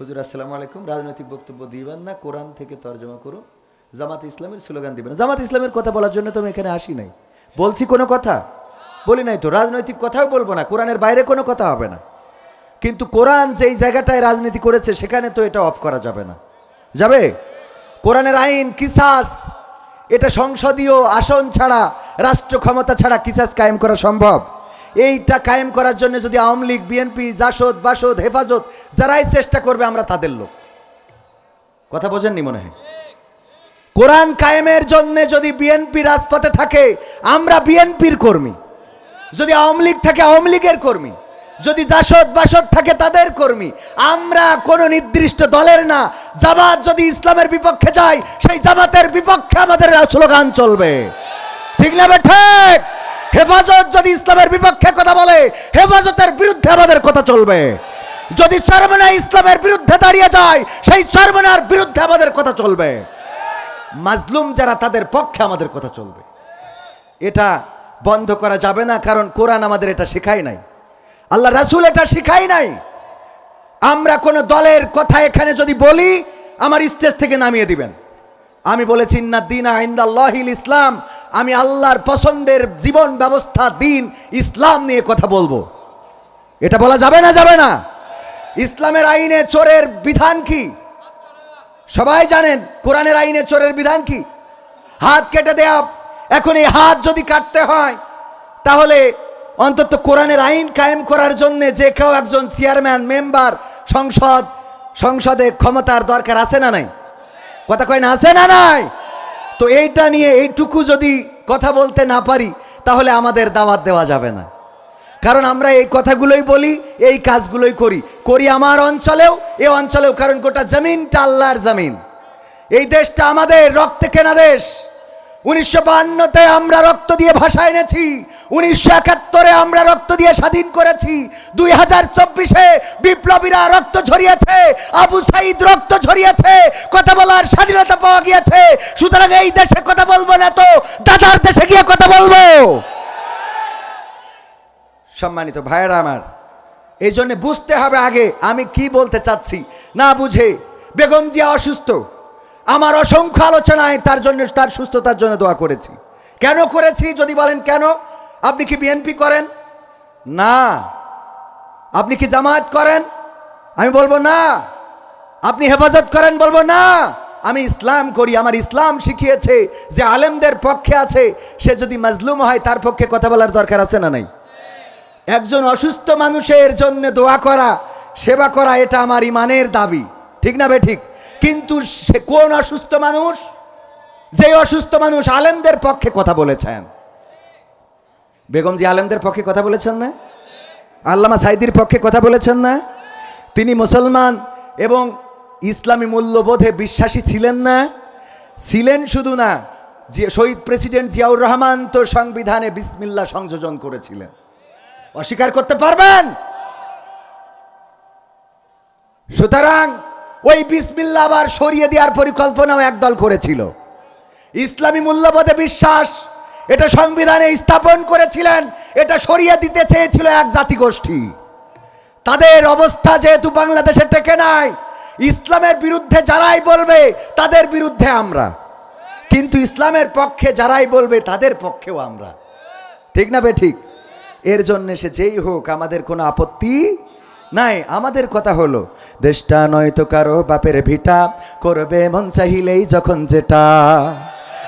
হুজুর, আসসালামু আলাইকুম। রাজনৈতিক বক্তব্য দিবেন না, কোরআন থেকে তর্জমা করো জামাত ইসলামের স্লোগান দিবেন। জামাত ইসলামের কথা বলার জন্য তো আমি এখানে আসি নাই। বলছি কোনো কথা? বলি নাই তো। রাজনৈতিক কথাও বলব না। কোরআনের বাইরে কোনো কথা হবে না। কিন্তু কোরআন যেই জায়গাটায় রাজনীতি করেছে, সেখানে তো এটা অফ করা যাবে না। যাবে? কোরআনের আইন, কিসাস, এটা সংসদীয় আসন ছাড়া, রাষ্ট্র ক্ষমতা ছাড়া কিসাস কায়েম করা সম্ভব? এইটা কায়েম করার জন্য যদি আওয়ামী লীগ, বিএনপি, জাসদ, বাসদ, হেফাজত যারাই চেষ্টা করবে, আমরা তাদের লোক। কথা বোঝেননি মনে হয়? কোরআন কায়েমের জন্য যদি বিএনপি রাজপথে থাকে, আমরা বিএনপির কর্মী। যদি আওয়ামী লীগ থাকে, আওয়ামী লীগের কর্মী। যদি জাসদ, বাসদ থাকে, তাদের কর্মী। আমরা কোনো নির্দিষ্ট দলের না। জামাত যদি ইসলামের বিপক্ষে যায়, সেই জামাতের বিপক্ষে আমাদের স্লোগান চলবে। ঠিক না ঠিক? হেফাজত যদি ইসলামের বিপক্ষে কথা বলে, হেফাজতের বিরুদ্ধে আমাদের কথা চলবে। যদি সরমনা ইসলামের বিরুদ্ধে দাঁড়িয়ে যায়, সেই সরমনার বিরুদ্ধে আমাদের কথা চলবে। মাজলুম যারা, তাদের পক্ষে আমাদের কথা চলবে। এটা বন্ধ করা যাবে না, কারণ কোরআন আমাদের এটা শেখায় নাই। আল্লাহ রাসুল এটা শেখাই নাই। আমরা কোনো দলের কথা এখানে যদি বলি, আমার স্টেজ থেকে নামিয়ে দিবেন। আমি বলেছি না দিন আইন্দাল্লাহিল ইসলাম। আমি আল্লাহর পছন্দের জীবন ব্যবস্থা, দিন, ইসলাম নিয়ে কথা বলব। এটা বলা যাবে না যাবে না? ইসলামের আইনে চোরের বিধান কি? সবাই জানেন কোরআনের আইনে চোরের বিধান কি? হাত কেটে দেয়া, এখন এই হাত যদি কাটতে হয়, তাহলে অন্তত কোরআনের আইন কায়েম করার জন্য যে কেউ একজন চেয়ারম্যান, মেম্বার, সংসদ, সংসদে ক্ষমতার দরকার আছে না নাই? কথা কয় না, আছে না নাই? তো এইটা নিয়ে এইটুকু যদি কথা বলতে না পারি, তাহলে আমাদের দাওয়াত দেওয়া যাবে না। কারণ আমরা এই কথাগুলোই বলি, এই কাজগুলোই করি। করি আমার অঞ্চলেও, এ অঞ্চলেও, কারণ গোটা জমিনটা আল্লাহর জমিন। এই দেশটা আমাদের রক্তে কেনা দেশ। উনিশশো বান্নতে আমরা রক্ত দিয়ে ভাষা এনেছি উনিশশো একাত্তরে আমরা রক্ত দিয়ে স্বাধীন করেছি। দুই হাজার চব্বিশে বিপ্লবীরা রক্ত ঝরিয়েছে, আবু সাইদ রক্ত ঝরিয়েছে, কথা বলার স্বাধীনতা পাওয়া গিয়েছে। সুতরাং এই দেশে কথা বলব না তো, দাদার দেশে গিয়ে কথা বলব। সম্মানিত ভাইয়েরা আমার, এই জন্য বুঝতে হবে আগে আমি কি বলতে চাচ্ছি। না বুঝে বেগম জিয়া অসুস্থ। আমার অসংখ্য আলোচনায় তার জন্য, তার সুস্থতার জন্য দোয়া করেছি। কেন করেছি যদি বলেন কেন? আপনি কি বিএনপি করেন? না। আপনি কি জামায়াত করেন? আমি বলব না। আপনি হেফাজত করেন বলব না। আমি ইসলাম করি, আমার ইসলাম শিখিয়েছে, যে আলেমদের পক্ষে আছে, সে যদি মাজলুম হয় তার পক্ষে কথা বলার দরকার আছে না নাই? একজন অসুস্থ মানুষের জন্য দোয়া করা, সেবা করা, এটা আমার ইমানের দাবি। ঠিক না বে ঠিক? কিন্তু সে কোন অসুস্থ মানুষ, যে অসুস্থ মানুষ আলেমদের পক্ষে কথা বলেছেন? বেগম জি আলেমদের পক্ষে কথা বলেছেন না? আল্লামা সাইদির পক্ষে কথা বলেছেন না? তিনি মুসলমান এবং ইসলামী মূল্যবোধে বিশ্বাসী ছিলেন না? ছিলেন শুধু না, যে শহীদ প্রেসিডেন্ট জিয়াউর রহমান তো সংবিধানে বিসমিল্লা সংযোজন করেছিলেন। অস্বীকার করতে পারবেন? সুতরাং ওই বিসমিল্লা আবার সরিয়ে দেওয়ার পরিকল্পনাও একদল করেছিল। ইসলামী মূল্যবোধে বিশ্বাস এটা সংবিধানে স্থাপন করেছিলেন, এটা সরিয়ে দিতে চেয়েছিল এক জাতিগোষ্ঠী। তাদের অবস্থা যেহেতু বাংলাদেশে টেকে নাই, ইসলামের বিরুদ্ধে যারাই বলবে, তাদের বিরুদ্ধে আমরা। কিন্তু ইসলামের পক্ষে যারাই বলবে, তাদের পক্ষেও আমরা। ঠিক না বে ঠিক? এর জন্য সে যেই হোক, আমাদের কোনো আপত্তি নাই। আমাদের কথা হলো, দেশটা নয়তো কারও বাপের ভিটা, করবে মন চাহিলেই যখন যেটা।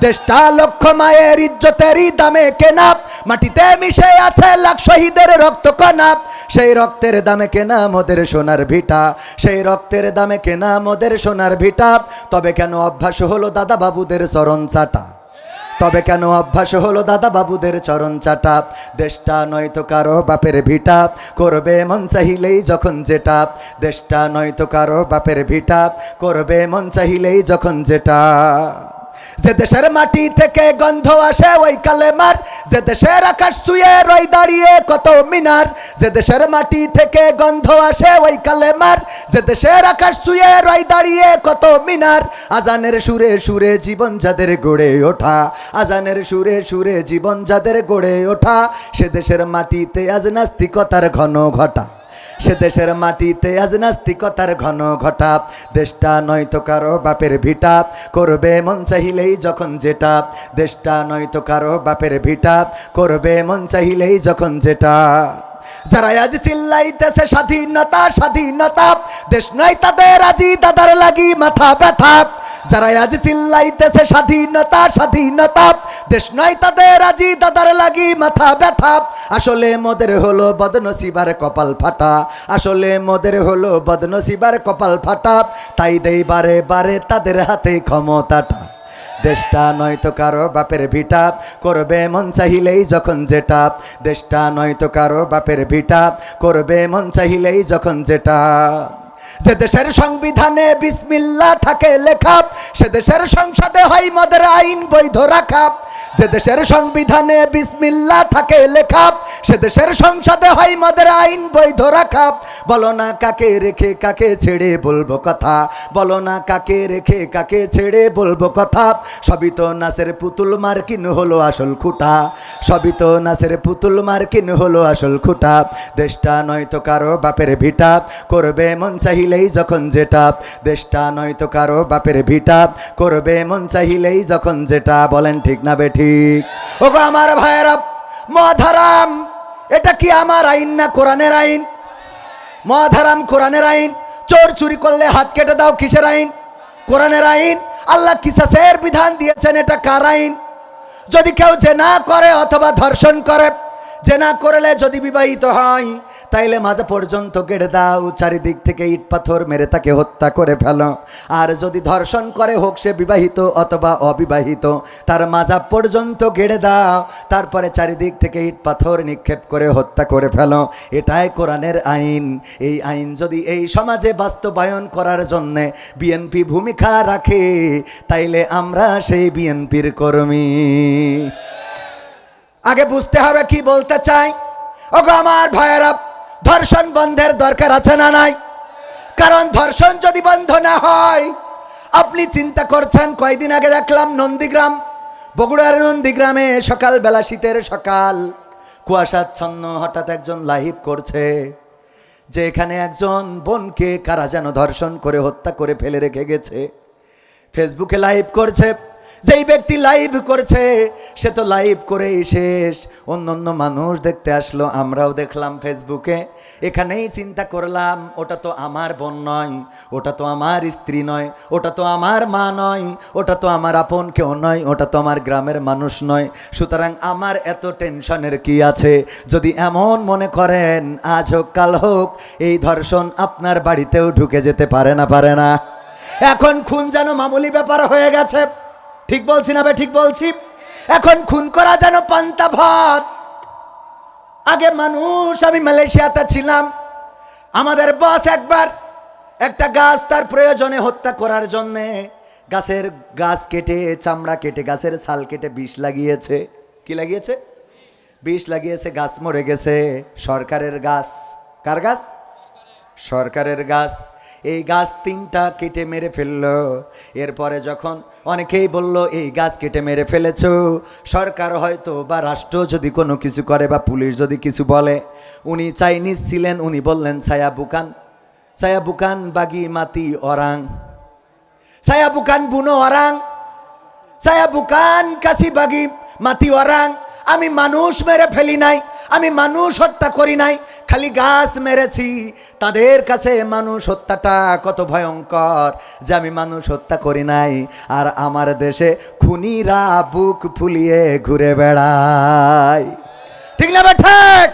দেশটা লক্ষ মায়ের ইজ্জতেরই দামে কেনা মাটিতে মিশে আছে লাখ শহীদের রক্ত কণা সেই রক্তের দামে কেনা মোদের সোনার ভিটা। সেই রক্তের দামে কেনা মোদের সোনার ভিটা। তবে কেন অভ্যাস হলো দাদা বাবুদের চরণ চাটা? তবে কেন অভ্যাস হলো দাদা বাবুদের চরণ চাটা? দেশটা নয়তো কারও বাপের ভিটা। করবে মন চাহিলেই যখন যেটা। দেশটা নয়তো কারও বাপের ভিটা। করবে মন চাহিলেই যখন যেটা। যে দেশের মাটি থেকে গন্ধ আসে ওই কালেমার যে দেশের আকাশ ছুঁয়ে রই দাঁড়িয়ে কত মিনার। যে দেশের মাটি থেকে গন্ধ আসে ওই কালেমার যে দেশের আকাশ ছুঁয়ে রই দাঁড়িয়ে কত মিনার। আজানের সুরে সুরে জীবন যাদের গড়ে ওঠা। আজানের সুরে সুরে জীবন যাদের গড়ে ওঠা। সে দেশের মাটিতে আজ নাস্তিকতার ঘন ঘটা। সে দেশের মাটিতে আজ নাস্তিকতার ঘন ঘটা। দেশটা নয় তো কারও বাপের ভিটাপ করবে মন চাহিলেই যখন যেটা। দেশটা নয় তো কারও বাপের ভিটাপ করবে মন চাহিলেই যখন যেটা। যারা আজ চিল্লাইতেছে স্বাধীনতা স্বাধীনতা, দেশ নয় তাদের আজি দাদার লাগি মাথা ব্যথা। যারা আজ চিল্লাইতেছে স্বাধীনতা স্বাধীনতা, দেশ নয় তাদের আজি দাদার লাগি মাথা ব্যথা। আসলে মোদের হলো বদনসিবার কপাল ফাটা। আসলে মোদের হলো বদনসিবার কপাল ফাটা। তাই দেই বারে বারে তাদের হাতে ক্ষমতাটা। দেশটা নয়তো কারও বাপের ভিটাপ করবে মন চাহিলেই যখন যেটা। দেশটা নয়তো কারও বাপের ভিটাপ করবে মন চাহিলেই যখন যেটা। যে দেশের সংবিধানে বিসমিল্লা থাকে লেখা, সে দেশের সংসদে হয় মদের আইন বৈধ রাখা। যে দেশের সংবিধানে বিসমিল্লা থাকে লেখা, সে দেশের সংসদে হয় মদের আইন বৈধ রাখা। বলো না কাকে রেখে কাকে ছেড়ে বলব কথা, বলো না কাকে রেখে কাকে ছেড়ে বলব কথা। সবই তো নাসের পুতুল মার্কিন হলো আসল খুঁটা, সবই তো নাসের পুতুল মার্কিন হলো আসল খুঁটা। দেশটা নয়তো কারও বাপের ভিটা, করবে মন চাহিলেই যখন যেটা, দেশটা নয়তো কারও বাপের ভিটা। করবে মন চাহিলেই যখন যেটা, বলেন ঠিক না বে ঠিক? ওগো আমার ভাইয়েরা, মহাধারাম, এটা কি আমার আইন না কোরআনের আইন? মহাধারাম, কোরআনের আইন? চোর চুরি করলে হাত কেটে দাও, কিসের আইন? কোরআনের আইন? আল্লাহ কিসাসের বিধান দিয়েছেন, এটা কার আইন? যদি কেউ যে না করে অথবা ধর্ষণ করে জেনা করলে যদি বিবাহিত হয়, তাইলে মাঝে পর্যন্ত কেড়ে দাও, চারিদিক থেকে ইট পাথর মেরে তাকে হত্যা করে ফেলো। আর যদি ধর্ষণ করে হোক সে বিবাহিত অথবা অবিবাহিত, তার মাজা পর্যন্ত গেড়ে দাও, তারপরে চারিদিক থেকে ইট পাথর নিক্ষেপ করে হত্যা করে ফেলো। এটাই কোরআনের আইন। এই আইন যদি এই সমাজে বাস্তবায়ন করার জন্যে বিএনপি ভূমিকা রাখে, তাইলে আমরা সেই বিএনপির কর্মী। আগে বুঝতে হবে কি বলতে চাই? ওগো আমার ভাইয়েরা, ধর্ষণ বন্ধের দরকার আছে না নাই? কারণ ধর্ষণ যদি বন্ধ না হয়, আপনি চিন্তা করছেন, কয়দিন আগে দেখলাম নন্দীগ্রাম, বগুড়ার নন্দীগ্রামে সকালবেলা শীতের সকাল, কুয়াশাচ্ছন্ন হঠাৎ একজন লাইভ করছে, যে এখানে একজন বোনকে কারা যেন ধর্ষণ করে হত্যা করে ফেলে রেখে গেছে। ফেসবুকে লাইভ করছে যেই ব্যক্তি লাইভ করছে, সে তো লাইভ করেই শেষ। অন্য অন্য মানুষ দেখতে আসলো, আমরাও দেখলাম ফেসবুকে এখানেই চিন্তা করলাম, ওটা তো আমার বোন নয়, ওটা তো আমার স্ত্রী নয়, ওটা তো আমার মা নয়, ওটা তো আমার আপন কেউ নয়, ওটা তো আমার গ্রামের মানুষ নয়। সুতরাং আমার এত টেনশনের কি আছে? যদি এমন মনে করেন, আজ হোক, কাল হোক, এই ধর্ষণ আপনার বাড়িতেও ঢুকে যেতে পারে না পারে না। এখন খুন যেন মামুলি ব্যাপার হয়ে গেছে। ঠিক বলছি না ঠিক বলছি? এখন খুন করা যেন পান্তা ভাত। আগে মানুষ, আমি মালয়েশিয়াতে ছিলাম। আমাদের বস একবার একটা গাছ তার প্রয়োজনে হত্যা করার জন্যে গাছের গাছ কেটে, চামড়া কেটে, গাছের ছাল কেটে বিষ লাগিয়েছে। কি লাগিয়েছে? বিষ লাগিয়েছে, গাছ মরে গেছে। সরকারের গাছ। কার গাছ? সরকারের গাছ। এই গাছ তিনটা কেটে মেরে ফেলল। এরপরে যখন অনেকেই বলল, এই গাছ কেটে মেরে ফেলেছ। সরকার হয়তো বা রাষ্ট্র যদি কোনো কিছু করে বা পুলিশ যদি কিছু বলে, উনি চাইনিজ ছিলেন, উনি বললেন, ছায়া বুকান ছায়া বুকান বাগি মাতি অরাং। ছায়া বুকান বুনো অরাং, ছায়া বুকান কাশি বাগি মাতি অরাং। আমি মানুষ মেরে ফেলি নাই, আমি মানুষ হত্যা করি নাই খালি গাছ মেরেছি, তাদের কাছে মানুষ হত্যাটা কত ভয়ঙ্কর যে আমি মানুষ হত্যা করি নাই, আর আমার দেশে খুনিরা বুক ফুলিয়ে ঘুরে বেড়ায়। ঠিক না ঠিক?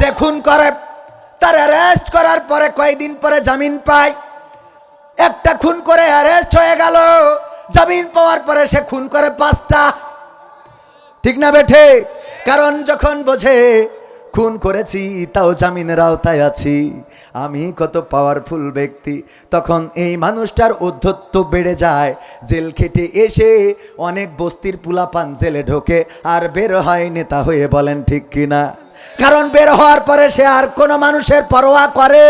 যে খুন করে, তার অ্যারেস্ট করার পরে কয়েকদিন পরে জামিন পায়। একটা খুন করে অ্যারেস্ট হয়ে গেল, জামিন পাওয়ার পরে সে খুন করে পাঁচটা। ঠিক না বেঠে কারণ যখন বোঝে খুন করেছি, তাও জামিনের আওতায় আছি। আমি কত পাওয়ারফুল ব্যক্তি। তখন এই মানুষটার উদ্ধত্ত বেড়ে যায়, জেল খেটে এসে অনেক বস্তির পুলাপান জেলে ঢোকে, আর বের হয় নেতা হয়ে বলেন, ঠিক কিনা কারণ বের হওয়ার পরে সে আর কোনো মানুষের পরোয়া করে।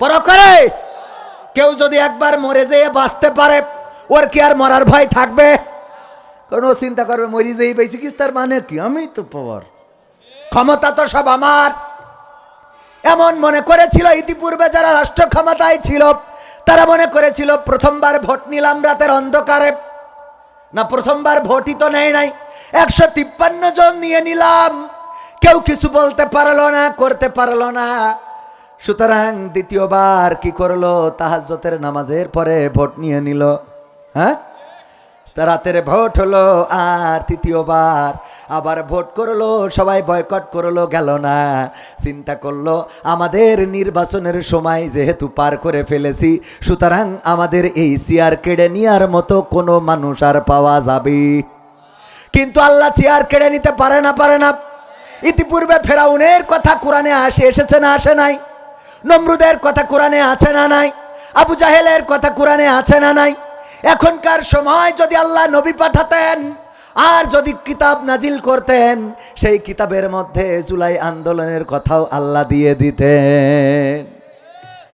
পরোয়া করে? কেউ যদি একবার মরে যেয়ে বাঁচতে পারে, ওর কি আর মরার ভয় থাকবে? কোনো চিন্তা করবে, মরি যেই বেশি কিস তার মানে কি? আমি তো পাওয়ার ক্ষমতা তো সব আমার। এমন মনে করেছিল ইতিপূর্বে যারা রাষ্ট্র ক্ষমতায় ছিল, তারা মনে করেছিল প্রথমবার ভোট নিলাম রাতের অন্ধকারে। না, প্রথমবার ভোটই তো নেয় নাই। একশো তিপ্পান্ন জন নিয়ে নিলাম। কেউ কিছু বলতে পারল না, করতে পারল না। সুতরাং দ্বিতীয়বার কি করল? তাহাজ্জতের নামাজের পরে ভোট নিয়ে নিল। হ্যাঁ? রাতের ভোট হলো আর তৃতীয়বার। আবার ভোট করল, সবাই বয়কট করল, গেল না। চিন্তা করল, আমাদের নির্বাচনের সময় যেহেতু পার করে ফেলেছি, সুতরাং আমাদের এই চেয়ার কেড়ে নেওয়ার মতো কোনো মানুষ আর পাওয়া যাবে। কিন্তু আল্লাহ চেয়ার কেড়ে নিতে পারে না পারে না। ইতিপূর্বে ফেরাউনের কথা কোরআনে আসে, এসেছে না, আসে নাই? নমরুদের কথা কোরআনে আছে না, নাই? আবু জাহেলের কথা কোরআনে আছে না, নাই? এখনকার সময় যদি আল্লাহ নবী পাঠাতেন, আর যদি কিতাব নাজিল করতেন, সেই কিতাবের মধ্যে জুলাই আন্দোলনের কথাও আল্লাহ দিয়ে দিতেন।